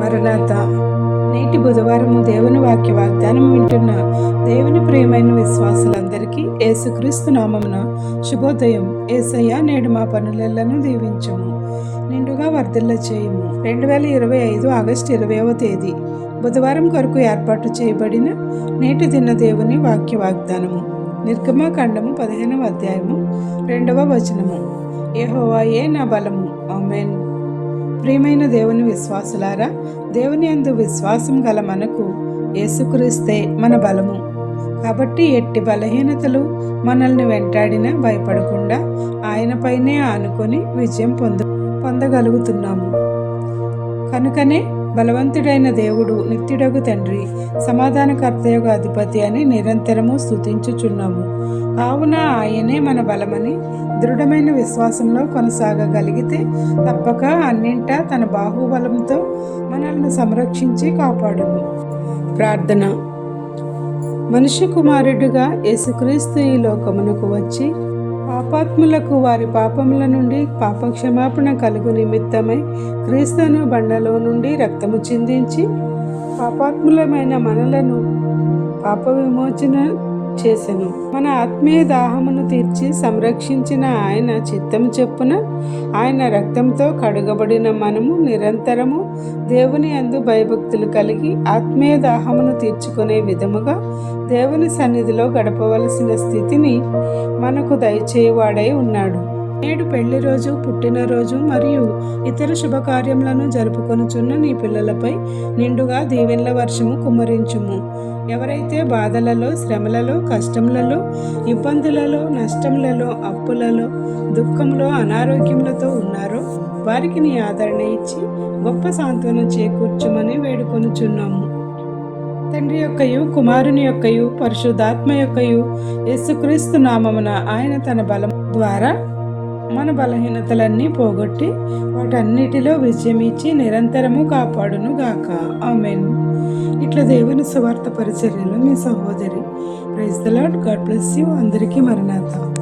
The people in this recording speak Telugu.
మరణాత నేటి బుధవారం దేవుని వాక్య వాగ్దానం వింటున్న దేవుని ప్రియమైన విశ్వాసులందరికీ ఏసుక్రీస్తు నామమున శుభోదయం. ఏసయ్య నేడు మా పనులను దీవించము. నిండుగా వర్ధిల్ల చేయము. రెండు వేల ఇరవై ఐదు ఆగస్టు ఇరవైవ తేదీ. బుధవారం కొరకు ఏర్పాటు చేయబడిన నేటి దిన దేవుని వాక్య వాగ్దానము. నిర్గమాకాండము పదిహేనవ అధ్యాయము రెండవ వచనము. ఏహోవాయే నా బలము. ఆమెన్. ప్రియమైన దేవుని విశ్వాసులారా దేవుని అందు విశ్వాసం గల మనకు యేసుక్రీస్తే మన బలము. కాబట్టి ఎట్టి బలహీనతలు మనల్ని వెంటాడినా భయపడకుండా ఆయనపైనే ఆనుకొని విజయం పొంద పొందగలుగుతున్నాము. కనుకనే బలవంతుడైన దేవుడు నిత్యుడగు తండ్రి సమాధానకర్తయగు అధిపతి అని నిరంతరము స్తుతించుచున్నాము. కావున ఆయనే మన బలమని దృఢమైన విశ్వాసంలో కొనసాగగలిగితే తప్పక అన్నింటా తన బాహుబలంతో మనల్ని సంరక్షించి కాపాడును ప్రార్థన. మనిషి కుమారుడిగా యేసుక్రీస్తు ఈ లోకమునకు వచ్చి పాపాత్ములకు వారి పాపముల నుండి పాపక్షమాపణ కలుగు నిమిత్తమై క్రీస్తును బండలో నుండి రక్తము చిందించి పాపాత్ములమైన మనలను పాప విమోచన చేసెను. మన ఆత్మీయ దాహమును తీర్చి సంరక్షించిన ఆయన చిత్తం చెప్పున ఆయన రక్తంతో కడుగబడిన మనము నిరంతరము దేవుని అందు భయభక్తులు కలిగి ఆత్మీయ దాహమును తీర్చుకునే విధముగా దేవుని సన్నిధిలో గడపవలసిన స్థితిని మనకు దయచేయవాడై ఉన్నాడు. నేడు పెళ్ళి రోజు పుట్టినరోజు మరియు ఇతర శుభకార్యములను జరుపుకొనుచున్న నీ పిల్లలపై నిండుగా దీవెన్ల వర్షము కుమ్మరించుము. ఎవరైతే బాధలలో శ్రమలలో కష్టములలో ఇబ్బందులలో నష్టములలో అప్పులలో దుఃఖంలో అనారోగ్యములతో ఉన్నారో వారికి నీ ఆదరణ ఇచ్చి గొప్ప సాంత్వనం చేకూర్చుమని వేడుకొనుచున్నాము. తండ్రి యొక్కయు కుమారుని యొక్కయు పరిశుద్ధాత్మ యొక్కయు యేసుక్రీస్తు నామమున ఆయన తన బలం ద్వారా మన బలహీనతలన్నీ పోగొట్టి వాటన్నిటిలో విజయం ఇచ్చి నిరంతరము కాపాడును గాక. ఆమెన్. ఇట్లా దేవుని సువార్త పరిచర్యలో మీ సహోదరి praise the lord God bless you. అందరికీ మరణాత.